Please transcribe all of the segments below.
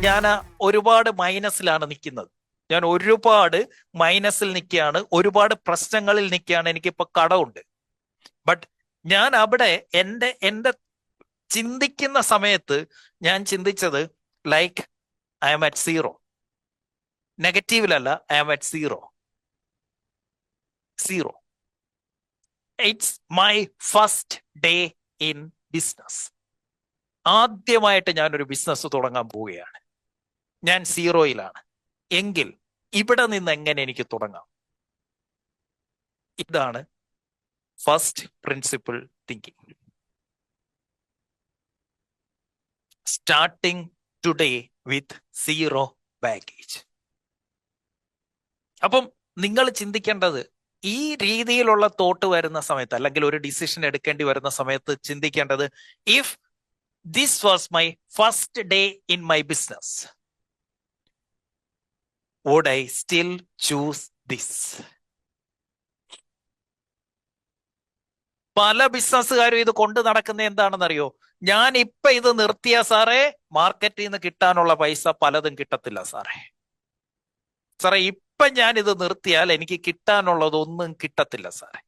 ഞാൻ ഒരുപാട് മൈനസിലാണ് നിൽക്കുന്നത്. ഞാൻ ഒരുപാട് മൈനസിൽ നിൽക്കുകയാണ് ഒരുപാട് പ്രശ്നങ്ങളിൽ നിൽക്കുകയാണ് എനിക്കിപ്പോ കടമുണ്ട്. ബട്ട് ഞാൻ അവിടെ എന്റെ എന്റെ ചിന്തിക്കുന്ന സമയത്ത് ഞാൻ ചിന്തിച്ചത് like I am at zero നെഗറ്റീവിലല്ല I am at zero zero it's my first day in business ആദ്യമായിട്ട് ഞാനൊരു ബിസിനസ് തുടങ്ങാൻ പോവുകയാണ്. ഞാൻ സീറോയിലാണ് എങ്കിൽ ഇവിടെ നിന്ന് എങ്ങനെ എനിക്ക് തുടങ്ങാം? ഇതാണ് first principle thinking starting today with zero baggage അപ്പം നിങ്ങൾ ചിന്തിക്കേണ്ടത് ഈ രീതിയിലുള്ള തോട്ട് വരുന്ന സമയത്ത് അല്ലെങ്കിൽ ഒരു ഡിസിഷൻ എടുക്കേണ്ടി വരുന്ന സമയത്ത് ചിന്തിക്കേണ്ടത് if this was my first day in my business would I still choose this? പല ബിസിനസ്സുകാരും ഇത് കൊണ്ട് നടക്കുന്ന എന്താണെന്നറിയോ? ഞാൻ ഇപ്പൊ ഇത് നിർത്തിയ സാറേ മാർക്കറ്റിൽ നിന്ന് കിട്ടാനുള്ള പൈസ പലതും കിട്ടത്തില്ല സാറേ. സാറേ ഇപ്പൊ ഞാൻ ഇത് നിർത്തിയാൽ എനിക്ക് കിട്ടാനുള്ളതൊന്നും കിട്ടത്തില്ല സാറേ.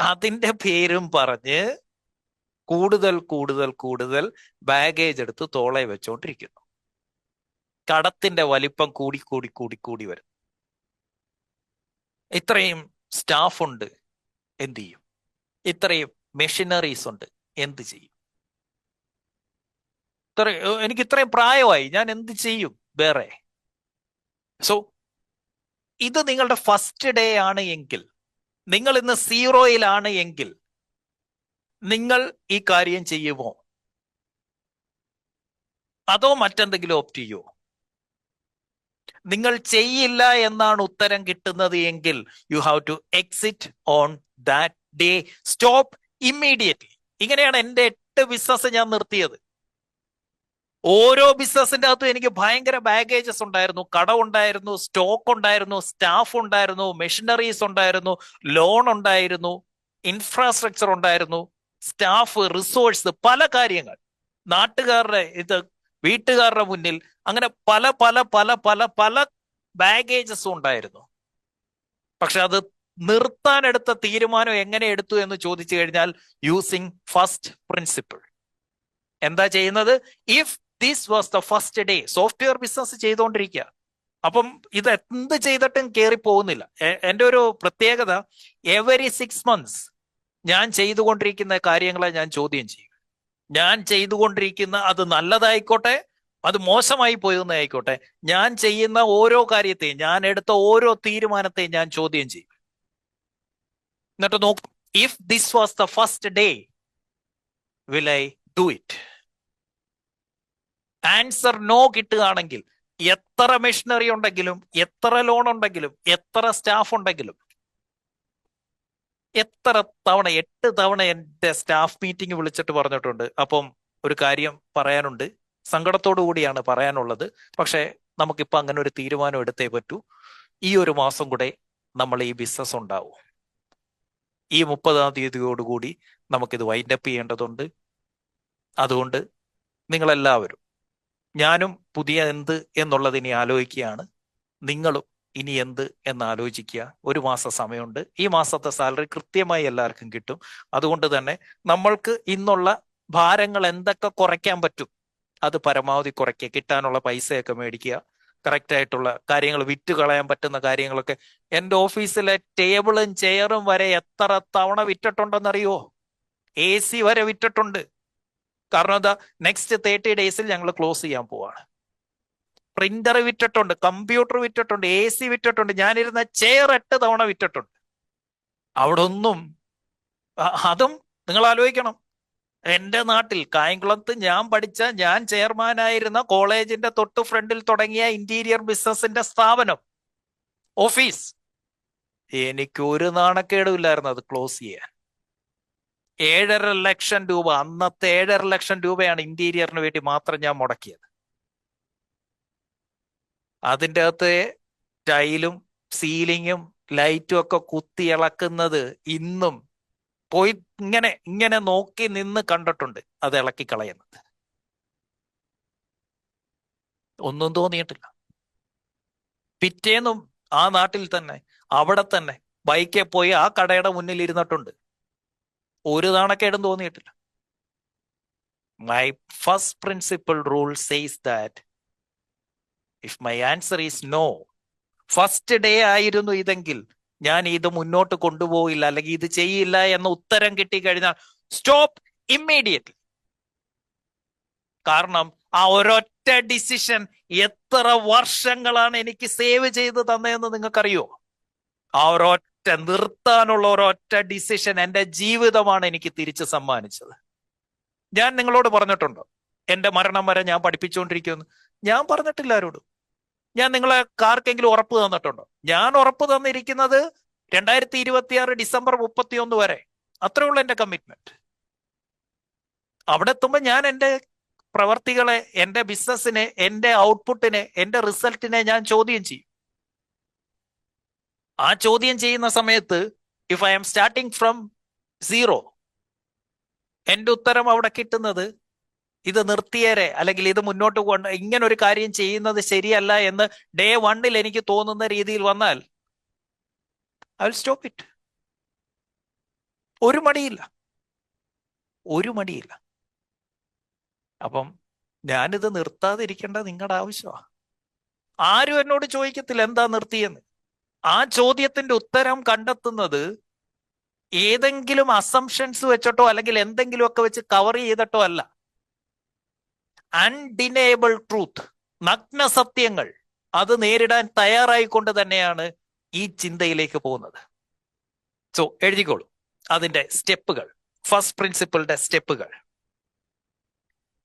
അതിന്റെ പേരും പറഞ്ഞ് കൂടുതൽ കൂടുതൽ കൂടുതൽ ബാഗേജ് എടുത്ത് തോളെ വെച്ചോണ്ടിരിക്കുന്നു. കടത്തിന്റെ വലിപ്പം കൂടി കൂടി കൂടി കൂടി വരും. ഇത്രയും സ്റ്റാഫ് ഉണ്ട് എന്ത് ചെയ്യും? ഇത്രയും മെഷീനറീസ് ഉണ്ട് എന്ത് ചെയ്യും? ഇത്ര എനിക്ക് ഇത്രയും പ്രായമായി ഞാൻ എന്ത് ചെയ്യും? വേറെ. സോ ഇത് നിങ്ങളുടെ ഫസ്റ്റ് ഡേ ആണ് എങ്കിൽ നിങ്ങൾ ഇന്ന് സീറോയിലാണ് എങ്കിൽ നിങ്ങൾ ഈ കാര്യം ചെയ്യുമോ? അതോ മറ്റെന്തെങ്കിലും ഓപ്റ്റ് ചെയ്യുമോ നിങ്ങൾ ചെയ്യില്ല എന്നാണ് ഉത്തരം കിട്ടുന്നത് എങ്കിൽ you have to exit on that day stop immediately ഇങ്ങനെയാണ് എന്റെ എട്ട് ബിസിനസ് ഞാൻ നിർത്തിയത്. ഓരോ ബിസിനസിന്റെ അകത്തും എനിക്ക് ഭയങ്കര ബാഗേജസ് ഉണ്ടായിരുന്നു. കട ഉണ്ടായിരുന്നു സ്റ്റോക്ക് ഉണ്ടായിരുന്നു സ്റ്റാഫ് ഉണ്ടായിരുന്നു മെഷീനറീസ് ഉണ്ടായിരുന്നു ലോൺ ഉണ്ടായിരുന്നു ഇൻഫ്രാസ്ട്രക്ചർ ഉണ്ടായിരുന്നു സ്റ്റാഫ് റിസോഴ്സ് പല കാര്യങ്ങൾ. നാട്ടുകാരുടെ ഇത് വീട്ടുകാരുടെ മുന്നിൽ അങ്ങനെ പല പല പല പല പല ബാഗേജസും ഉണ്ടായിരുന്നു. പക്ഷെ അത് നിർത്താൻ എടുത്ത തീരുമാനം എങ്ങനെ എടുത്തു എന്ന് ചോദിച്ചു കഴിഞ്ഞാൽ യൂസിങ് ഫസ്റ്റ് പ്രിൻസിപ്പിൾ എന്താ ചെയ്യുന്നത്? If this was the first day software business ചെയ്തുകൊണ്ടിരിക്കുക. അപ്പം ഇത് എന്ത് ചെയ്തിട്ടും കയറി പോകുന്നില്ല. എന്റെ ഒരു പ്രത്യേകത എവറി സിക്സ് മന്ത്സ് ഞാൻ ചെയ്തുകൊണ്ടിരിക്കുന്ന കാര്യങ്ങളെ ഞാൻ ചോദ്യം ചെയ്യും. ഞാൻ ചെയ്തുകൊണ്ടിരിക്കുന്ന അത് നല്ലതായിക്കോട്ടെ അത് മോശമായി പോയതായിക്കോട്ടെ ഞാൻ ചെയ്യുന്ന ഓരോ കാര്യത്തെയും ഞാൻ എടുത്ത ഓരോ തീരുമാനത്തെയും ഞാൻ ചോദ്യം ചെയ്യും. എന്നിട്ട് നോക്കും if this was the first day will I do it answer no കിട്ടുകയാണെങ്കിൽ എത്ര മെഷീനറി ഉണ്ടെങ്കിലും എത്ര ലോൺ ഉണ്ടെങ്കിലും എത്ര സ്റ്റാഫ് ഉണ്ടെങ്കിലും എത്ര തവണ എട്ട് തവണ എന്റെ സ്റ്റാഫ് മീറ്റിംഗ് വിളിച്ചിട്ട് പറഞ്ഞിട്ടുണ്ട്. അപ്പം ഒരു കാര്യം പറയാനുണ്ട്. സങ്കടത്തോടു കൂടിയാണ് പറയാനുള്ളത്. പക്ഷേ നമുക്കിപ്പോൾ അങ്ങനെ ഒരു തീരുമാനം എടുത്തേ പറ്റൂ. ഈ ഒരു മാസം കൂടെ നമ്മൾ ഈ ബിസിനസ് ഉണ്ടാവും. ഈ മുപ്പതാം തീയതിയോടുകൂടി നമുക്കിത് വൈൻഡപ്പ് ചെയ്യേണ്ടതുണ്ട്. അതുകൊണ്ട് നിങ്ങളെല്ലാവരും ഞാനും പുതിയ എന്ത് എന്നുള്ളതിനെ ആലോചിക്കുകയാണ്. നിങ്ങളും ഇനി എന്ത് എന്ന് ആലോചിക്കുക ഒരു മാസം സമയമുണ്ട്. ഈ മാസത്തെ സാലറി കൃത്യമായി എല്ലാവർക്കും കിട്ടും. അതുകൊണ്ട് തന്നെ നമ്മൾക്ക് ഇന്നുള്ള ഭാരങ്ങൾ എന്തൊക്കെ കുറയ്ക്കാൻ പറ്റും അത് പരമാവധി കുറയ്ക്കുക. കിട്ടാനുള്ള പൈസയൊക്കെ മേടിക്കുക. കറക്റ്റായിട്ടുള്ള കാര്യങ്ങൾ വിറ്റ് കളയാൻ പറ്റുന്ന കാര്യങ്ങളൊക്കെ. എന്റെ ഓഫീസിലെ ടേബിളും ചെയറും വരെ എത്ര തവണ വിറ്റിട്ടുണ്ടെന്നറിയോ? എ സി വരെ വിറ്റിട്ടുണ്ട്. കാരണം എന്താ? നെക്സ്റ്റ് തേർട്ടി ഡേയ്സിൽ ഞങ്ങൾ ക്ലോസ് ചെയ്യാൻ പോവാണ്. പ്രിന്റർ വിറ്റിട്ടുണ്ട് കമ്പ്യൂട്ടർ വിറ്റിട്ടുണ്ട് എ സി വിറ്റിട്ടുണ്ട് ഞാനിരുന്ന ചെയർ എട്ട് തവണ വിറ്റിട്ടുണ്ട്. അവിടെ ഒന്നും അതും നിങ്ങൾ ആലോചിക്കണം എന്റെ നാട്ടിൽ കായംകുളത്ത് ഞാൻ പഠിച്ച ഞാൻ ചെയർമാനായിരുന്ന കോളേജിന്റെ തൊട്ട് ഫ്രണ്ടിൽ തുടങ്ങിയ ഇന്റീരിയർ ബിസിനസിന്റെ സ്ഥാപനം ഓഫീസ്. എനിക്ക് ഒരു നാണക്കേടുമില്ലായിരുന്നു അത് ക്ലോസ് ചെയ്യാൻ. ഏഴര ലക്ഷം രൂപ അന്നത്തെ ഏഴര ലക്ഷം രൂപയാണ് ഇന്റീരിയറിന് വേണ്ടി മാത്രം ഞാൻ മുടക്കിയത്. അതിന്റെ അകത്ത് ടൈലും സീലിങ്ങും ലൈറ്റും ഒക്കെ കുത്തി ഇളക്കുന്നത് ഇന്നും പോയി ഇങ്ങനെ ഇങ്ങനെ നോക്കി നിന്ന് കണ്ടിട്ടുണ്ട് അത് ഇളക്കി കളയുന്നത് ഒന്നും തോന്നിയിട്ടില്ല. പിറ്റേന്നും ആ നാട്ടിൽ തന്നെ അവിടെ തന്നെ ബൈക്കിൽ പോയി ആ കടയുടെ മുന്നിൽ ഇരുന്നിട്ടുണ്ട്. ഒരു നാണക്കേടും തോന്നിയിട്ടില്ല. My first principle rule says that if my answer is no first day ആയിരുന്നു ഇതെങ്കിൽ ഞാൻ ഇത് മുന്നോട്ട് കൊണ്ടുപോയില്ല അല്ലെങ്കിൽ ഇത് ചെയ്യില്ല എന്ന ഉത്തരം കിട്ടി കഴിഞ്ഞാൽ സ്റ്റോപ്പ് ഇമ്മീഡിയറ്റ്ലി കാരണം ആ ഒരൊറ്റ ഡിസിഷൻ എത്ര വർഷങ്ങളാണ് എനിക്ക് സേവ് ചെയ്ത് തന്നതെന്ന് നിങ്ങൾക്കറിയോ? ആ ഒരൊറ്റ നിർത്താനുള്ള ഒരൊറ്റ ഡിസിഷൻ എന്റെ ജീവിതമാണ് എനിക്ക് തിരിച്ച് സമ്മാനിച്ചത്. ഞാൻ നിങ്ങളോട് പറഞ്ഞിട്ടുണ്ട് എന്റെ മരണം വരെ ഞാൻ പഠിപ്പിച്ചുകൊണ്ടിരിക്കുമെന്ന്. ഞാൻ പറഞ്ഞിട്ടില്ല ആരോടും. ഞാൻ നിങ്ങളെ ആർക്കെങ്കിലും ഉറപ്പ് തന്നിട്ടുണ്ടോ? ഞാൻ ഉറപ്പ് തന്നിരിക്കുന്നത് രണ്ടായിരത്തി ഇരുപത്തിയാറ് ഡിസംബർ മുപ്പത്തിയൊന്ന് വരെ. അത്രേ ഉള്ളൂ എന്റെ കമ്മിറ്റ്മെന്റ് അവിടെ എത്തുമ്പോൾ ഞാൻ എന്റെ പ്രവർത്തികളെ എന്റെ ബിസിനസ്സിനെ എന്റെ ഔട്ട്പുട്ടിനെ എന്റെ റിസൾട്ടിനെ ഞാൻ ചോദ്യം ചെയ്യും. ആ ചോദ്യം ചെയ്യുന്ന സമയത്ത് if I'm starting from zero എന്റെ ഉത്തരം അവിടെ കിട്ടുന്നത് ഇത് നിർത്തിയേരെ അല്ലെങ്കിൽ ഇത് മുന്നോട്ട് കൊണ്ട് ഇങ്ങനെ ഒരു കാര്യം ചെയ്യുന്നത് ശരിയല്ല എന്ന് ഡേ വണ്ണിൽ എനിക്ക് തോന്നുന്ന രീതിയിൽ വന്നാൽ ഐ വിൽ സ്റ്റോപ്പ് ഇറ്റ് ഒരു മടിയില്ല. ഒരു മടിയില്ല. അപ്പം ഞാനിത് നിർത്താതിരിക്കേണ്ട നിങ്ങളുടെ ആവശ്യമാണ് ആരും എന്നോട് ചോദിക്കത്തില്ല എന്താ നിർത്തിയെന്ന്. ആ ചോദ്യത്തിന്റെ ഉത്തരം കണ്ടെത്തുന്നത് ഏതെങ്കിലും അസംഷൻസ് വെച്ചിട്ടോ അല്ലെങ്കിൽ എന്തെങ്കിലുമൊക്കെ വെച്ച് കവർ ചെയ്തിട്ടോ അല്ല. അൺഡിനേബിൾ ട്രൂത്ത് നഗ്ന സത്യങ്ങൾ അത് നേരിടാൻ തയ്യാറായിക്കൊണ്ട് തന്നെയാണ് ഈ ചിന്തയിലേക്ക് പോകുന്നത്. സോ എഴുതിക്കോളൂ. അതിന്റെ സ്റ്റെപ്പുകൾ ഫസ്റ്റ് പ്രിൻസിപ്പിളിന്റെ സ്റ്റെപ്പുകൾ.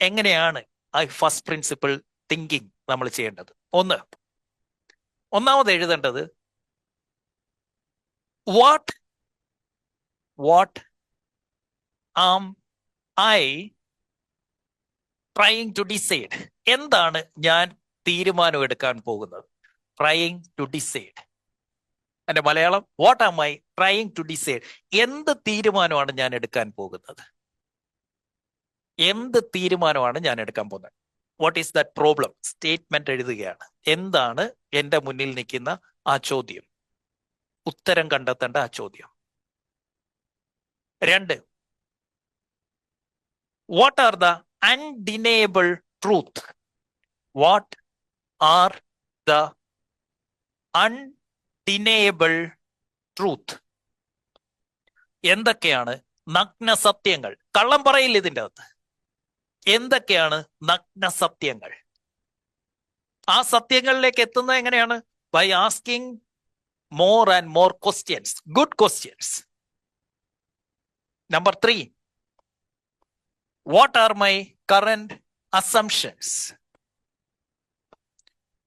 എങ്ങനെയാണ് ആ ഫസ്റ്റ് പ്രിൻസിപ്പിൾ തിങ്കിങ് നമ്മൾ ചെയ്യേണ്ടത്? ഒന്ന് ഒന്നാമത് എഴുതേണ്ടത് what what am I trying to decide എന്താണ് ഞാൻ തീരുമാനം എടുക്കാൻ പോകുന്നത്? ട്രൈയിങ് ടു ഡിസൈഡ് എന്റെ Malayalam what am I trying to decide എന്ത് തീരുമാനമാണ് ഞാൻ എടുക്കാൻ പോകുന്നത്? എന്ത് തീരുമാനമാണ് ഞാൻ എടുക്കാൻ പോകുന്നത്? What is that problem statement എഴുതുകയാണ്. എന്താണ് എന്റെ മുന്നിൽ നിൽക്കുന്ന ആ ചോദ്യം? ഉത്തരം കണ്ടെത്തേണ്ട ആ ചോദ്യം. രണ്ട് what are the undeniable truth what are the undeniable truth എന്തൊക്കെയാണ് നഗ്ന സത്യങ്ങൾ? കള്ളം പറയില്ല ഇതിന്റെ അകത്ത്. എന്തൊക്കെയാണ് നഗ്ന സത്യങ്ങൾ? ആ സത്യങ്ങളിലേക്ക് എത്തുന്നത് എങ്ങനെയാണ്? By asking more and more questions good questions number three what are my current assumptions?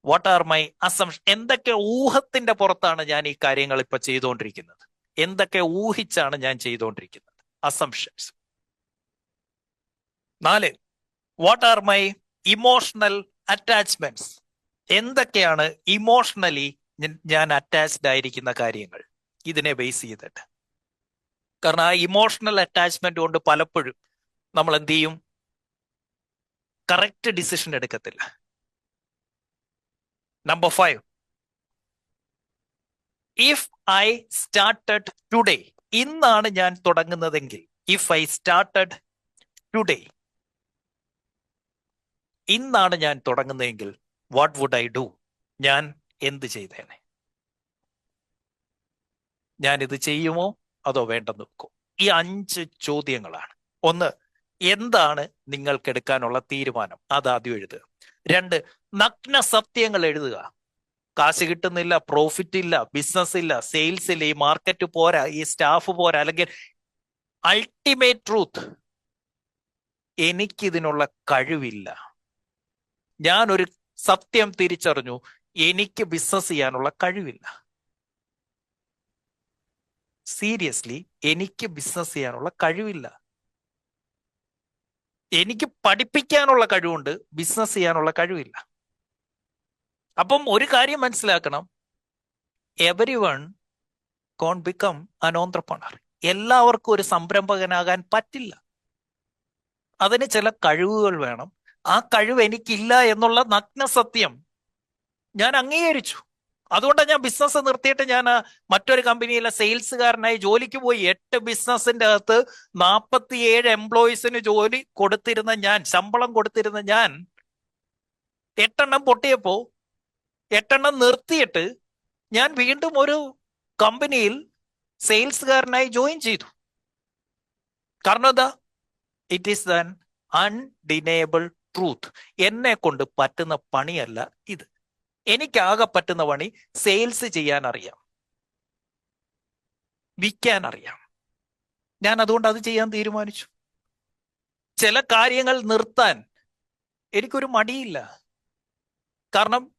What are my assumption എന്തൊക്കെ ഊഹത്തിന്റെ പുറത്താണ് ഞാൻ ഈ കാര്യങ്ങൾ ഇപ്പൊ ചെയ്തുകൊണ്ടിരിക്കുന്നത്? എന്തൊക്കെ ഊഹിച്ചാണ് ഞാൻ ചെയ്തുകൊണ്ടിരിക്കുന്നത്? അസംഷൻസ് നാല് what are my emotional attachments എന്തൊക്കെയാണ് ഇമോഷണലി ഞാൻ അറ്റാച്ച്ഡ് ആയിരിക്കുന്ന കാര്യങ്ങൾ? ഇതിനെ ബേസ് ചെയ്തിട്ട്. കാരണം ആ ഇമോഷണൽ അറ്റാച്ച്മെന്റ് കൊണ്ട് പലപ്പോഴും നമ്മൾ എന്ത് ചെയ്യും കറക്റ്റ് ഡിസിഷൻ എടുക്കത്തില്ല. Number five if I started today ഇന്നാണ് ഞാൻ തുടങ്ങുന്നതെങ്കിൽ ഇഫ് ഐ സ്റ്റാർട്ടഡ് ടുഡേ ഇന്നാണ് ഞാൻ തുടങ്ങുന്നതെങ്കിൽ വാട്ട് വുഡ് ഐ ഡു ഞാൻ എന്ത് ചെയ്തേനെ? ഞാൻ ഇത് ചെയ്യുമോ? അതോ വേണ്ടെന്ന് വെക്കോ? ഈ അഞ്ച് ചോദ്യങ്ങളാണ്. ഒന്ന് എന്താണ് നിങ്ങൾക്ക് എടുക്കാനുള്ള തീരുമാനം? അത് ആദ്യം എഴുതുക. രണ്ട് നഗ്ന സത്യങ്ങൾ എഴുതുക. കാശ് കിട്ടുന്നില്ല പ്രോഫിറ്റ് ഇല്ല ബിസിനസ് ഇല്ല സെയിൽസ് ഇല്ല ഈ മാർക്കറ്റ് പോരാ ഈ സ്റ്റാഫ് പോരാ അല്ലെങ്കിൽ അൾട്ടിമേറ്റ് ട്രൂത്ത് എനിക്കിതിനുള്ള കഴിവില്ല. ഞാനൊരു സത്യം തിരിച്ചറിഞ്ഞു എനിക്ക് ബിസിനസ് ചെയ്യാനുള്ള കഴിവില്ല. സീരിയസ്ലി എനിക്ക് ബിസിനസ് ചെയ്യാനുള്ള കഴിവില്ല. എനിക്ക് പഠിപ്പിക്കാനുള്ള കഴിവുണ്ട് ബിസിനസ് ചെയ്യാനുള്ള കഴിവില്ല. അപ്പം ഒരു കാര്യം മനസ്സിലാക്കണം. എവരി വൺ കോൺ ബിക്കം അൻ ഓന്ത്രപ്പണർ എല്ലാവർക്കും ഒരു സംരംഭകനാകാൻ പറ്റില്ല. അതിന് ചില കഴിവുകൾ വേണം. ആ കഴിവ് എനിക്കില്ല എന്നുള്ള നഗ്ന സത്യം ഞാൻ അംഗീകരിച്ചു. അതുകൊണ്ടാണ് ഞാൻ ബിസിനസ് നിർത്തിയിട്ട് ഞാൻ മറ്റൊരു കമ്പനിയിലെ സെയിൽസുകാരനായി ജോലിക്ക് പോയി. എട്ട് ബിസിനസിന്റെ അകത്ത് നാൽപ്പത്തിയേഴ് എംപ്ലോയീസിന് ജോലി കൊടുത്തിരുന്ന ഞാൻ ശമ്പളം കൊടുത്തിരുന്ന ഞാൻ എട്ടെണ്ണം പൊട്ടിയപ്പോ എട്ടെണ്ണം നിർത്തിയിട്ട് ഞാൻ വീണ്ടും ഒരു കമ്പനിയിൽ സെയിൽസുകാരനായി ജോയിൻ ചെയ്തു. കാരണം എന്താ? It is then undeniable truth എന്നെ കൊണ്ട് പറ്റുന്ന പണിയല്ല ഇത്. എനിക്കാകെ പറ്റുന്ന പണി സെയിൽസ് ചെയ്യാൻ അറിയാം വിൽക്കാൻ അറിയാം ഞാൻ അതുകൊണ്ട് അത് ചെയ്യാൻ തീരുമാനിച്ചു. ചില കാര്യങ്ങൾ നിർത്താൻ എനിക്കൊരു മടിയില്ല. കാരണം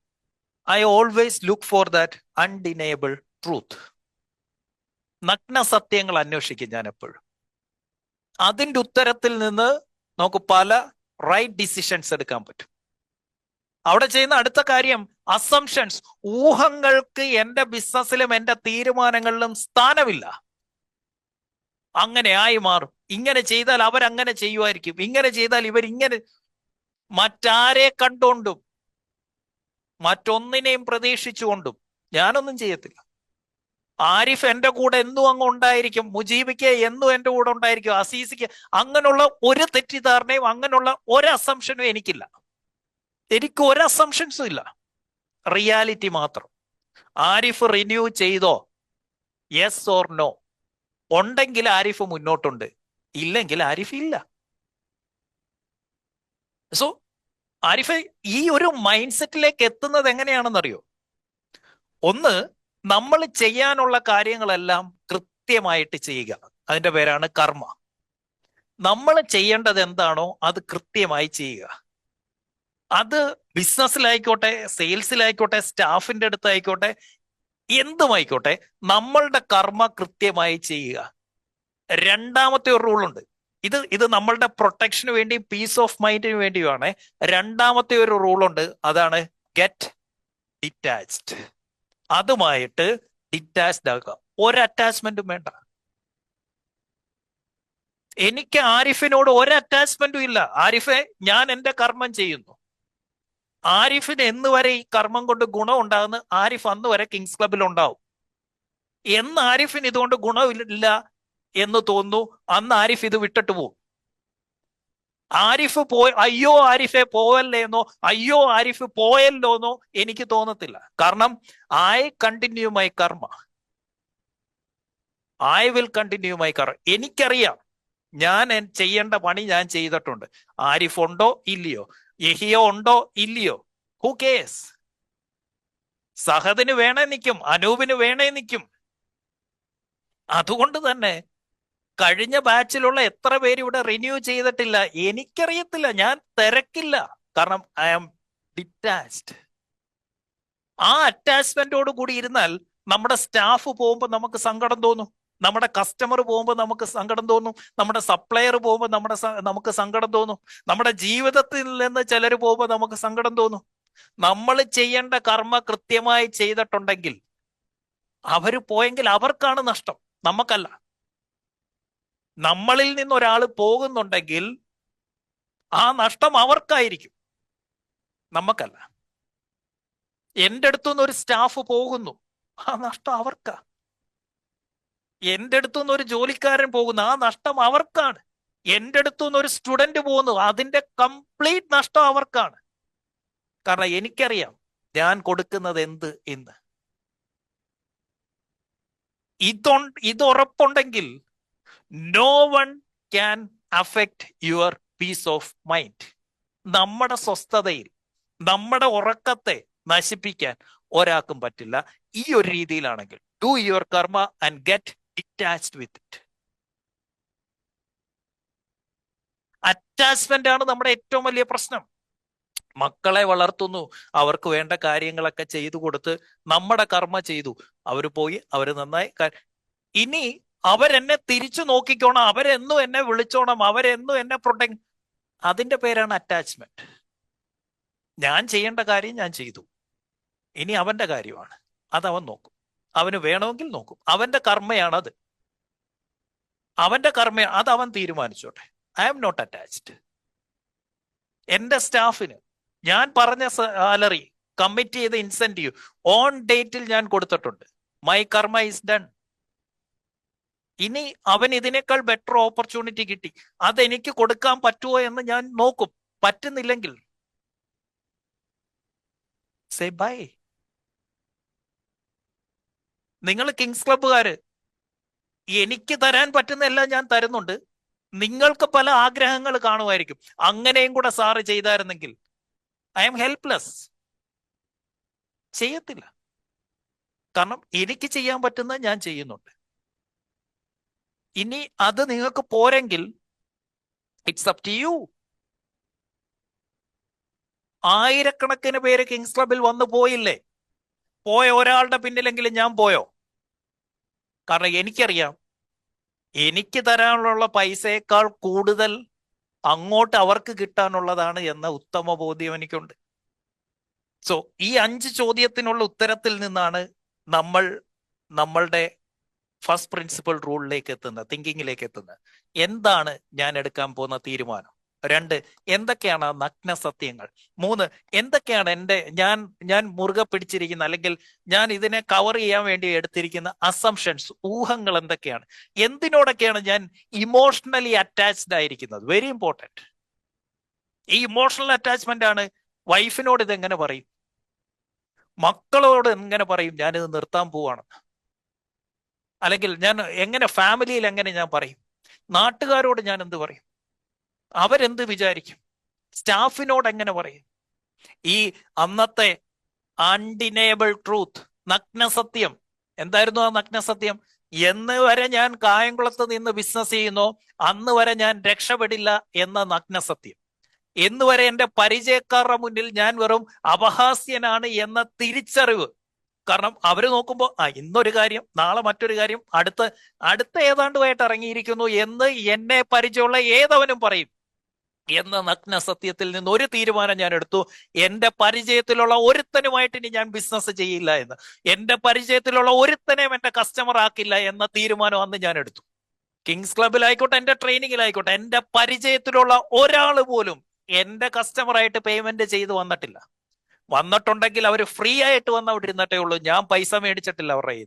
I always look for that undeniable truth നഗ്ന സത്യങ്ങൾ അന്വേഷിക്കും ഞാൻ എപ്പോഴും. അതിന്റെ ഉത്തരത്തിൽ നിന്ന് നമുക്ക് പല റൈറ്റ് ഡിസിഷൻസ് എടുക്കാൻ പറ്റും. അവിടെ ചെയ്യുന്ന അടുത്ത കാര്യം അസംഷൻസ് ഊഹങ്ങൾക്ക് എന്റെ ബിസിനസ്സിലും എന്റെ തീരുമാനങ്ങളിലും സ്ഥാനമില്ല. അങ്ങനെ ആയി മാറും. ഇങ്ങനെ ചെയ്താൽ അവരങ്ങനെ ചെയ്യുമായിരിക്കും. ഇങ്ങനെ ചെയ്താൽ ഇവർ ഇങ്ങനെ മറ്റാരെ കണ്ടുകൊണ്ടും മറ്റൊന്നിനെയും പ്രതീക്ഷിച്ചുകൊണ്ടും ഞാനൊന്നും ചെയ്യത്തില്ല. ആരിഫ് എന്റെ കൂടെ എന്നും അങ്ങ് ഉണ്ടായിരിക്കും. മുജീബിക്ക് എന്നും എന്റെ കൂടെ ഉണ്ടായിരിക്കും. അസീസിക്ക് അങ്ങനെയുള്ള ഒരു തെറ്റിദ്ധാരണയും അങ്ങനെയുള്ള ഒരു അസംഷനും എനിക്കില്ല. എനിക്ക് ഒരു അസംഷൻസും ഇല്ല. റിയാലിറ്റി മാത്രം. ആരിഫ് റിന്യൂ ചെയ്തോ? യെസ് ഓർ നോ ഉണ്ടെങ്കിൽ ആരിഫ് മുന്നോട്ടുണ്ട്. ഇല്ലെങ്കിൽ ആരിഫ് ഇല്ല. സോ ആരിഫ് ഈ ഒരു മൈൻഡ് സെറ്റിലേക്ക് എത്തുന്നത് എങ്ങനെയാണെന്നറിയോ? ഒന്ന് നമ്മൾ ചെയ്യാനുള്ള കാര്യങ്ങളെല്ലാം കൃത്യമായിട്ട് ചെയ്യുക. അതിന്റെ പേരാണ് കർമ്മ. നമ്മൾ ചെയ്യേണ്ടത് എന്താണോ അത് കൃത്യമായി ചെയ്യുക. അത് ബിസിനസ്സിലായിക്കോട്ടെ സെയിൽസിലായിക്കോട്ടെ സ്റ്റാഫിന്റെ അടുത്തായിക്കോട്ടെ എന്തുമായിക്കോട്ടെ നമ്മളുടെ കർമ്മ കൃത്യമായി ചെയ്യുക. രണ്ടാമത്തെ ഒരു റൂളുണ്ട്. ഇത് ഇത് നമ്മളുടെ പ്രൊട്ടക്ഷന് വേണ്ടി പീസ് ഓഫ് മൈൻഡിന് വേണ്ടിയുമാണ്. രണ്ടാമത്തെ ഒരു റൂളുണ്ട് അതാണ് ഗെറ്റ് ഡിറ്റാച്ച്ഡ് അതുമായിട്ട് ഡിറ്റാച്ച്ഡ് ആക്കുക. ഒരു അറ്റാച്ച്മെന്റും വേണ്ട. എനിക്ക് ആരിഫിനോട് ഒരു അറ്റാച്ച്മെന്റും ഇല്ല. ആരിഫെ ഞാൻ എന്റെ കർമ്മം ചെയ്യുന്നു. ആരിഫിന് എന്ന് വരെ ഈ കർമ്മം കൊണ്ട് ഗുണം ഉണ്ടാകുന്ന ആരിഫ് അന്ന് വരെ കിങ്സ് ക്ലബിൽ ഉണ്ടാവും. എന്ന് ആരിഫിന് ഇതുകൊണ്ട് ഗുണമില്ല എന്ന് തോന്നുന്നു അന്ന് ആരിഫ് ഇത് വിട്ടിട്ട് പോകും ആരിഫ് പോയ അയ്യോ ആരിഫെ പോവല്ലേന്നോ അയ്യോ ആരിഫ് പോയല്ലോന്നോ എനിക്ക് തോന്നത്തില്ല. കാരണം I continue my karma I will continue my karma എനിക്കറിയാം ഞാൻ ചെയ്യേണ്ട പണി ഞാൻ ചെയ്തിട്ടുണ്ട്. ആരിഫ് ഉണ്ടോ ഇല്ലയോ? യഹിയോ ഉണ്ടോ? ഇല്ലയോ? ഹു കേസ് സഹദിന് വേണേ നിൽക്കും അനൂപിന് വേണേ നിൽക്കും അതുകൊണ്ട് തന്നെ കഴിഞ്ഞ ബാച്ചിലുള്ള എത്ര പേര് ഇവിടെ റിന്യൂ ചെയ്തിട്ടില്ല? എനിക്കറിയത്തില്ല ഞാൻ തിരക്കില്ല. കാരണം ഐ ആം ഡിറ്റാച്ച്ഡ് ആ അറ്റാച്ച്മെന്റോട് കൂടി ഇരുന്നാൽ നമ്മുടെ സ്റ്റാഫ് പോകുമ്പോൾ നമുക്ക് സങ്കടം തോന്നും. നമ്മുടെ കസ്റ്റമർ പോകുമ്പോൾ നമുക്ക് സങ്കടം തോന്നും. നമ്മുടെ സപ്ലയർ പോകുമ്പോൾ നമ്മുടെ നമുക്ക് സങ്കടം തോന്നും. നമ്മുടെ ജീവിതത്തിൽ നിന്ന് ചിലർ പോകുമ്പോൾ നമുക്ക് സങ്കടം തോന്നും. നമ്മൾ ചെയ്യേണ്ട കർമ്മ കൃത്യമായി ചെയ്തിട്ടുണ്ടെങ്കിൽ അവർ പോയെങ്കിൽ അവർക്കാണ് നഷ്ടം. നമുക്കല്ല. നമ്മളിൽ നിന്ന് ഒരാൾ പോകുന്നുണ്ടെങ്കിൽ ആ നഷ്ടം അവർക്കായിരിക്കും. നമുക്കല്ല. എന്റെ അടുത്തുനിന്ന് ഒരു സ്റ്റാഫ് പോകുന്നു. ആ നഷ്ടം അവർക്കാ. എന്റെ അടുത്തുനിന്ന് ഒരു ജോലിക്കാരൻ പോകുന്ന ആ നഷ്ടം അവർക്കാണ്. എന്റെ അടുത്തുനിന്ന് ഒരു സ്റ്റുഡന്റ് പോകുന്നു അതിന്റെ കംപ്ലീറ്റ് നഷ്ടം അവർക്കാണ്. കാരണം എനിക്കറിയാം ഞാൻ കൊടുക്കുന്നത് എന്ത് എന്ന്. ഇതൊ ഇത് ഉറപ്പുണ്ടെങ്കിൽ no one can affect your peace of mind നമ്മുടെ സ്വസ്ഥതയിൽ നമ്മുടെ ഉറക്കത്തെ നശിപ്പിക്കാൻ ഒരാൾക്കും പറ്റില്ല. ഈ ഒരു രീതിയിലാണെങ്കിൽ do your karma and get detached with it attachment ആണ് നമ്മുടെ ഏറ്റവും വലിയ പ്രശ്നം. മക്കളെ വളർത്തുന്നു. അവർക്ക് വേണ്ട കാര്യങ്ങളൊക്കെ ചെയ്തു കൊടുത്ത് നമ്മുടെ കർമ്മ ചെയ്തു. അവർ പോയി അവർ നന്നായി ഇനി അവരെന്നെ തിരിച്ചു നോക്കിക്കോണം. അവരെന്നും എന്നെ വിളിച്ചോണം. അവരെന്നും എന്നെ പ്രൊട്ടക്ട് അതിന്റെ പേരാണ് അറ്റാച്ച്മെന്റ് ഞാൻ ചെയ്യേണ്ട കാര്യം ഞാൻ ചെയ്തു. ഇനി അവന്റെ കാര്യമാണ്. അത് അവൻ നോക്കും. അവന് വേണമെങ്കിൽ നോക്കും. അവന്റെ കർമ്മയാണ് അത് അവന്റെ കർമ്മ അത് അവൻ തീരുമാനിച്ചോട്ടെ. ഐ ആം നോട്ട് അറ്റാച്ച്ഡ് എന്റെ സ്റ്റാഫിന് ഞാൻ പറഞ്ഞ സാലറി കമ്മിറ്റ് ചെയ്ത ഇൻസെന്റീവ് ഓൺ ഡേറ്റിൽ ഞാൻ കൊടുത്തിട്ടുണ്ട്. മൈ കർമ്മ ഇസ് ഡൺ ഇനി അവൻ ഇതിനേക്കാൾ ബെറ്റർ ഓപ്പർച്യൂണിറ്റി കിട്ടി. അതെനിക്ക് കൊടുക്കാൻ പറ്റുമോ എന്ന് ഞാൻ നോക്കും. പറ്റുന്നില്ലെങ്കിൽ സേ ബൈ നിങ്ങൾ കിങ്സ് ക്ലബ്ബുകാര് എനിക്ക് തരാൻ പറ്റുന്നതെല്ലാം ഞാൻ തരുന്നുണ്ട്. നിങ്ങൾക്ക് പല ആഗ്രഹങ്ങൾ കാണുമായിരിക്കും. അങ്ങനെയും കൂടെ സാറ് ചെയ്തായിരുന്നെങ്കിൽ ഐ എം ഹെൽപ്ലെസ് ചെയ്യത്തില്ല. കാരണം എനിക്ക് ചെയ്യാൻ പറ്റുന്ന ഞാൻ ചെയ്യുന്നുണ്ട്. ഇനി അത് നിങ്ങൾക്ക് പോരെങ്കിൽ ഇറ്റ്സ് അപ് ടു യു ആയിരക്കണക്കിന് പേര് കിങ്സ് ക്ലബിൽ വന്നു പോയില്ലേ? പോയ ഒരാളുടെ പിന്നിലെങ്കിലും ഞാൻ പോയോ? കാരണം എനിക്കറിയാം. എനിക്ക് തരാനുള്ള പൈസയേക്കാൾ കൂടുതൽ അങ്ങോട്ട് അവർക്ക് കിട്ടാനുള്ളതാണ് എന്ന ഉത്തമ ബോധ്യം എനിക്കുണ്ട്. സോ ഈ അഞ്ച് ചോദ്യത്തിനുള്ള ഉത്തരത്തിൽ നിന്നാണ് നമ്മൾ നമ്മളുടെ ഫസ്റ്റ് പ്രിൻസിപ്പൽ റൂളിലേക്ക് എത്തുന്നത് തിങ്കിങ്ങിലേക്ക് എത്തുന്നത്. എന്താണ് ഞാൻ എടുക്കാൻ പോകുന്ന തീരുമാനം? രണ്ട് എന്തൊക്കെയാണ് നഗ്ന സത്യങ്ങൾ മൂന്ന് എന്തൊക്കെയാണ് എന്റെ ഞാൻ ഞാൻ മുറുകെ പിടിച്ചിരിക്കുന്ന അല്ലെങ്കിൽ ഞാൻ ഇതിനെ കവർ ചെയ്യാൻ വേണ്ടി എടുത്തിരിക്കുന്ന അസംഷൻസ് ഊഹങ്ങൾ എന്തൊക്കെയാണ്? എന്തിനോടൊക്കെയാണ് ഞാൻ ഇമോഷണലി അറ്റാച്ച്ഡ് ആയിരിക്കുന്നത്? വെരി ഇമ്പോർട്ടന്റ് ഈ ഇമോഷണൽ അറ്റാച്ച്മെന്റ് ആണ് വൈഫിനോട് ഇതെങ്ങനെ പറയും? മക്കളോട് എങ്ങനെ പറയും ഞാനിത് നിർത്താൻ പോവാണ്. അല്ലെങ്കിൽ ഞാൻ എങ്ങനെ ഫാമിലിയിൽ എങ്ങനെ ഞാൻ പറയും? നാട്ടുകാരോട് ഞാൻ എന്ത് പറയും? അവരെന്ത് വിചാരിക്കും? സ്റ്റാഫിനോട് എങ്ങനെ പറയും? ഈ അന്നത്തെ അൺഡിനേബിൾ ട്രൂത്ത് നഗ്നസത്യം. എന്തായിരുന്നു ആ നഗ്നസത്യം? എന്ന് വരെ ഞാൻ കായംകുളത്ത് നിന്ന് ബിസിനസ് ചെയ്യുന്നു അന്ന് വരെ ഞാൻ രക്ഷപ്പെടില്ല എന്ന നഗ്നസത്യം. എന്ന് വരെ എന്റെ പരിചയക്കാരുടെ മുന്നിൽ ഞാൻ വെറും അപഹാസ്യനാണ് എന്ന തിരിച്ചറിവ്. കാരണം അവർ നോക്കുമ്പോൾ ആ ഇന്നൊരു കാര്യം നാളെ മറ്റൊരു കാര്യം അടുത്ത അടുത്ത ഏതാണ്ടുമായിട്ട് ഇറങ്ങിയിരിക്കുന്നു എന്ന് എന്നെ പരിചയമുള്ള ഏതവനും പറയും. എന്ന നഗ്ന സത്യത്തിൽ നിന്ന് ഒരു തീരുമാനം ഞാൻ എടുത്തു. എന്റെ പരിചയത്തിലുള്ള ഒരുത്തനുമായിട്ട് ഇനി ഞാൻ ബിസിനസ് ചെയ്യില്ല എന്ന്. എന്റെ പരിചയത്തിലുള്ള ഒരുത്തനെയും എന്റെ കസ്റ്റമർ ആക്കില്ല എന്ന തീരുമാനം അന്ന് ഞാൻ എടുത്തു. കിങ്സ് ക്ലബിലായിക്കോട്ടെ എന്റെ ട്രെയിനിങ്ങിലായിക്കോട്ടെ എന്റെ പരിചയത്തിലുള്ള ഒരാൾ പോലും എന്റെ കസ്റ്റമറായിട്ട് പേയ്മെന്റ് ചെയ്ത് വന്നിട്ടില്ല. വന്നിട്ടുണ്ടെങ്കിൽ അവർ ഫ്രീ ആയിട്ട് വന്ന് അവിടെ ഇരുന്നിട്ടേ ഉള്ളൂ. ഞാൻ പൈസ മേടിച്ചിട്ടില്ല അവരുടെ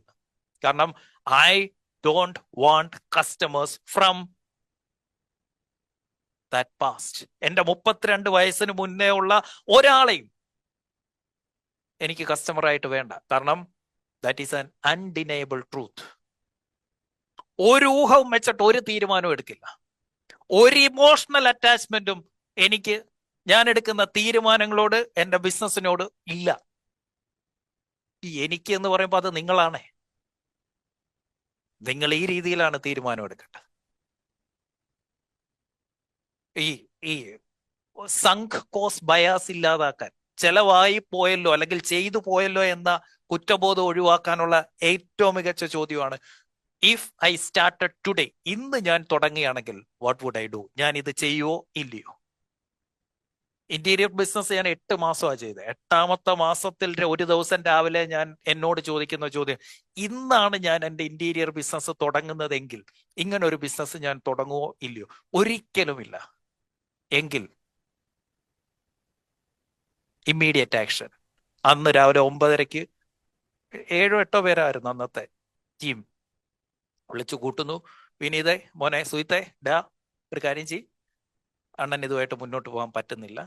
കാരണം I don't want customers from that past എന്റെ മുപ്പത്തിരണ്ട് വയസ്സിന് മുന്നേ ഉള്ള ഒരാളെയും എനിക്ക് കസ്റ്റമറായിട്ട് വേണ്ട. കാരണം that is an undeniable truth ഒരു ഊഹവും വെച്ചിട്ട് ഒരു തീരുമാനവും എടുക്കില്ല. ഒരു ഇമോഷണൽ അറ്റാച്ച്മെന്റും എനിക്ക് ഞാൻ എടുക്കുന്ന തീരുമാനങ്ങളോട് എന്റെ ബിസിനസ്സിനോട് ഇല്ല. എനിക്ക് എന്ന് പറയുമ്പോൾ അത് നിങ്ങളാണേ. നിങ്ങൾ ഈ രീതിയിലാണ് തീരുമാനം എടുക്കേണ്ടത്. ഈ ഈ സംഘ് കോസ് ബയാസ് ഇല്ലാതാക്കാൻ ചെലവായി പോയല്ലോ അല്ലെങ്കിൽ ചെയ്തു പോയല്ലോ എന്ന കുറ്റബോധം ഒഴിവാക്കാനുള്ള ഏറ്റവും മികച്ച ചോദ്യമാണ് ഇഫ് ഐ സ്റ്റാർട്ടഡ് ടുഡേ ഇന്ന് ഞാൻ തുടങ്ങുകയാണെങ്കിൽ വാട്ട് വുഡ് ഐ ഡു ഞാൻ ഇത് ചെയ്യുവോ ഇല്ലയോ? ഇന്റീരിയർ ബിസിനസ് ഞാൻ എട്ട് മാസമാണ് ചെയ്തത്. എട്ടാമത്തെ മാസത്തിൽ ഒരു ദിവസം രാവിലെ ഞാൻ എന്നോട് ചോദിക്കുന്ന ചോദ്യം ഇന്നാണ് ഞാൻ എന്റെ ഇന്റീരിയർ ബിസിനസ് തുടങ്ങുന്നതെങ്കിൽ ഇങ്ങനൊരു ബിസിനസ് ഞാൻ തുടങ്ങുവോ ഇല്ലയോ? ഒരിക്കലുമില്ല. എങ്കിൽ ഇമ്മീഡിയറ്റ് ആക്ഷൻ അന്ന് രാവിലെ ഒമ്പതരയ്ക്ക് ഏഴോ എട്ടോ പേരായിരുന്നു അന്നത്തെ ടീം വിളിച്ചു കൂട്ടുന്നു. വിനീതെ മോനെ സുഹിത്തെ ഡാ ഒരു കാര്യം ചെയ് അണ്ണൻ ഇതുമായിട്ട് മുന്നോട്ട് പോകാൻ പറ്റുന്നില്ല.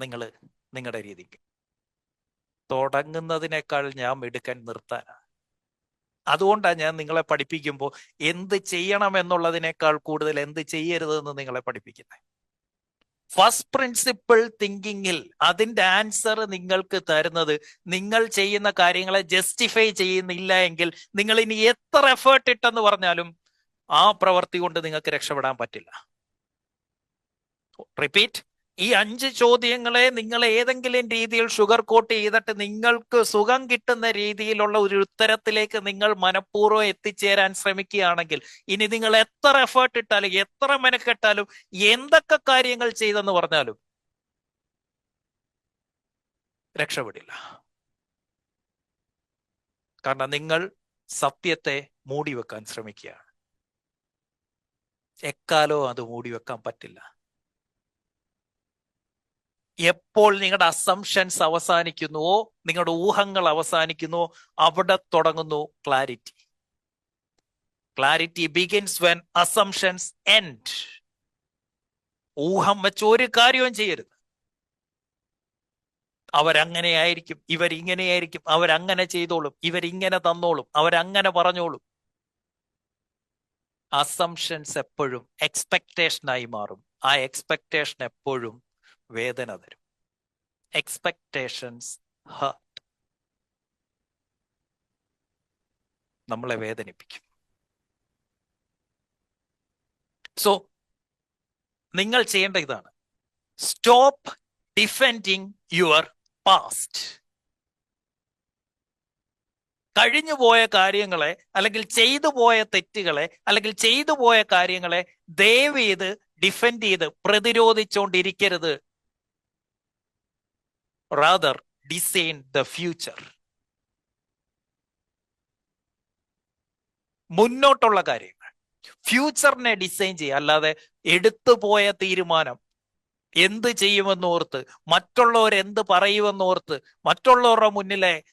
നിങ്ങൾ നിങ്ങളുടെ രീതിക്ക്. തുടങ്ങുന്നതിനേക്കാൾ ഞാൻ എടുക്കാൻ നിർത്താനാ. അതുകൊണ്ടാണ് ഞാൻ നിങ്ങളെ പഠിപ്പിക്കുമ്പോൾ എന്ത് ചെയ്യണം എന്നുള്ളതിനേക്കാൾ കൂടുതൽ എന്ത് ചെയ്യരുതെന്ന് നിങ്ങളെ പഠിപ്പിക്കുന്നത് ഫസ്റ്റ് പ്രിൻസിപ്പിൾ തിങ്കിങ്ങിൽ അതിന്റെ ആൻസർ നിങ്ങൾക്ക് തരുന്നത് നിങ്ങൾ ചെയ്യുന്ന കാര്യങ്ങളെ ജസ്റ്റിഫൈ ചെയ്യുന്നില്ല എങ്കിൽ നിങ്ങൾ ഇനി എത്ര എഫേർട്ട് ഇട്ടെന്ന് പറഞ്ഞാലും ആ പ്രവൃത്തി കൊണ്ട് നിങ്ങൾക്ക് രക്ഷപ്പെടാൻ പറ്റില്ല. റിപ്പീറ്റ് ഈ അഞ്ച് ചോദ്യങ്ങളെ നിങ്ങൾ ഏതെങ്കിലും രീതിയിൽ ഷുഗർ കോട്ട് ചെയ്തിട്ട് നിങ്ങൾക്ക് സുഖം കിട്ടുന്ന രീതിയിലുള്ള ഒരു ഉത്തരത്തിലേക്ക് നിങ്ങൾ മനഃപൂർവം എത്തിച്ചേരാൻ ശ്രമിക്കുകയാണെങ്കിൽ ഇനി നിങ്ങൾ എത്ര എഫേർട്ട് ഇട്ടാലും എത്ര മെനക്കെട്ടാലും എന്തൊക്കെ കാര്യങ്ങൾ ചെയ്തെന്ന് പറഞ്ഞാലും രക്ഷപ്പെടില്ല. കാരണം നിങ്ങൾ സത്യത്തെ മൂടിവെക്കാൻ ശ്രമിക്കുകയാണ്. എക്കാലോ അത് മൂടിവെക്കാൻ പറ്റില്ല. എപ്പോൾ നിങ്ങളുടെ അസംഷൻസ് അവസാനിക്കുന്നുവോ നിങ്ങളുടെ ഊഹങ്ങൾ അവസാനിക്കുന്നുവോ അവിടെ തുടങ്ങുന്നു clarity clarity begins when assumptions end ഊഹം വെച്ച് ഒരു കാര്യവും ചെയ്യരുത്. അവരങ്ങനെയായിരിക്കും ഇവരിങ്ങനെയായിരിക്കും അവരങ്ങനെ ചെയ്തോളും ഇവരിങ്ങനെ തന്നോളും അവരങ്ങനെ പറഞ്ഞോളും. അസംഷൻസ് എപ്പോഴും എക്സ്പെക്ടേഷനായി മാറും. ആ എക്സ്പെക്ടേഷൻ എപ്പോഴും വേദന തരും. എക്സ്പെക്ടേഷൻസ് ഹർട്ട് നമ്മളെ വേദനിപ്പിക്കും. സോ നിങ്ങൾ ചെയ്യേണ്ട ഇതാണ്. സ്റ്റോപ്പ് ഡിഫെൻഡിങ് യുവർ പാസ്റ്റ് കഴിഞ്ഞു പോയ കാര്യങ്ങളെ അല്ലെങ്കിൽ ചെയ്തു പോയ തെറ്റുകളെ അല്ലെങ്കിൽ ചെയ്തു പോയ കാര്യങ്ങളെ ദയവ് ചെയ്ത് ഡിഫെൻഡ് ചെയ്ത് പ്രതിരോധിച്ചുകൊണ്ടിരിക്കരുത് റാദർ design the future. മുന്നോട്ടുള്ള കാര്യങ്ങൾ. ഫ്യൂച്ചറിനെ ഡിസൈൻ ചെയ്യുക. അല്ലാതെ എടുത്തു പോയ തീരുമാനം എന്ത് ചെയ്യുമെന്നോർത്ത് മറ്റുള്ളവർ എന്ത് പറയുമെന്നോർത്ത് മറ്റുള്ളവരുടെ മുന്നിലെ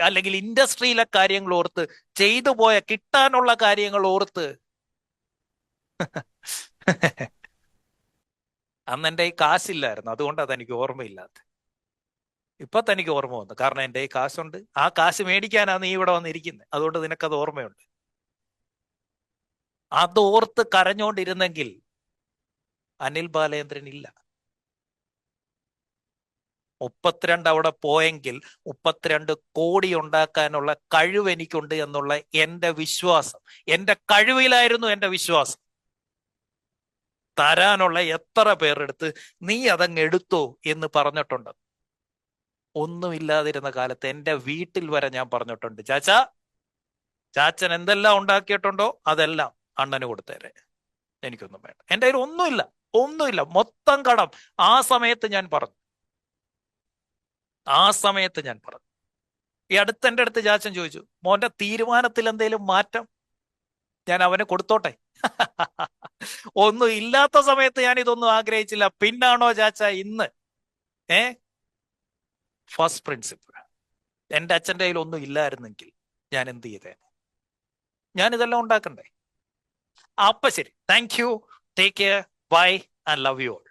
അല്ലെങ്കിൽ ഇൻഡസ്ട്രിയിലെ കാര്യങ്ങൾ ഓർത്ത് ചെയ്തു പോയ കിട്ടാനുള്ള കാര്യങ്ങൾ ഓർത്ത്. അന്ന് എന്റെ ഈ കാശില്ലായിരുന്നു. അതുകൊണ്ടാണ് തനിക്ക് ഓർമ്മയില്ലാത്ത. ഇപ്പൊ തനിക്ക് ഓർമ്മ വന്നു. കാരണം എന്റെ ഈ കാശുണ്ട്. ആ കാശ് മേടിക്കാനാണ് നീ ഇവിടെ വന്നിരിക്കുന്നത് അതുകൊണ്ട് നിനക്കത് ഓർമ്മയുണ്ട്. അത് ഓർത്ത് കരഞ്ഞോണ്ടിരുന്നെങ്കിൽ അനിൽ ബാലേന്ദ്രൻ ഇല്ല. മുപ്പത്തിരണ്ട് അവിടെ പോയെങ്കിൽ മുപ്പത്തിരണ്ട് കോടി ഉണ്ടാക്കാനുള്ള കഴിവ് എനിക്കുണ്ട് എന്നുള്ള എന്റെ വിശ്വാസം. എന്റെ കഴിവിലായിരുന്നു എന്റെ വിശ്വാസം. തരാനുള്ള എത്ര പേരെടുത്ത് നീ അതങ്ങ് എടുത്തോ എന്ന് പറഞ്ഞിട്ടുണ്ട്. ഒന്നുമില്ലാതിരുന്ന കാലത്ത് എന്റെ വീട്ടിൽ വരെ ഞാൻ പറഞ്ഞിട്ടുണ്ട് ചാച്ച ചാച്ചൻ എന്തെല്ലാം ഉണ്ടാക്കിയിട്ടുണ്ടോ അതെല്ലാം അണ്ണന് കൊടുത്തേരെ. എനിക്കൊന്നും വേണ്ട. എന്റെ കയ്യിൽ ഒന്നുമില്ല ഒന്നുമില്ല. മൊത്തം കടം ആ സമയത്ത് ഞാൻ പറഞ്ഞു. ആ സമയത്ത് ഞാൻ പറഞ്ഞു. ഈ അടുത്ത് എന്റെ അടുത്ത് ചാച്ചൻ ചോദിച്ചു മോന്റെ തീരുമാനത്തിൽ എന്തെങ്കിലും മാറ്റം? ഞാൻ അവന് കൊടുത്തോട്ടെ? ഒന്നും ഇല്ലാത്ത സമയത്ത് ഞാൻ ഇതൊന്നും ആഗ്രഹിച്ചില്ല. പിന്നാണോ ചാച്ച ഇന്ന്? ഏ? ഫസ്റ്റ് പ്രിൻസിപ്പിൾ എന്റെ അച്ഛന്റെ കയ്യിൽ ഒന്നും ഇല്ലായിരുന്നെങ്കിൽ ഞാൻ എന്ത് ചെയ്തേ ഞാൻ ഇതെല്ലാം ഉണ്ടാക്കണ്ടേ? അപ്പൊ ശരി. Thank you take care bye and love you all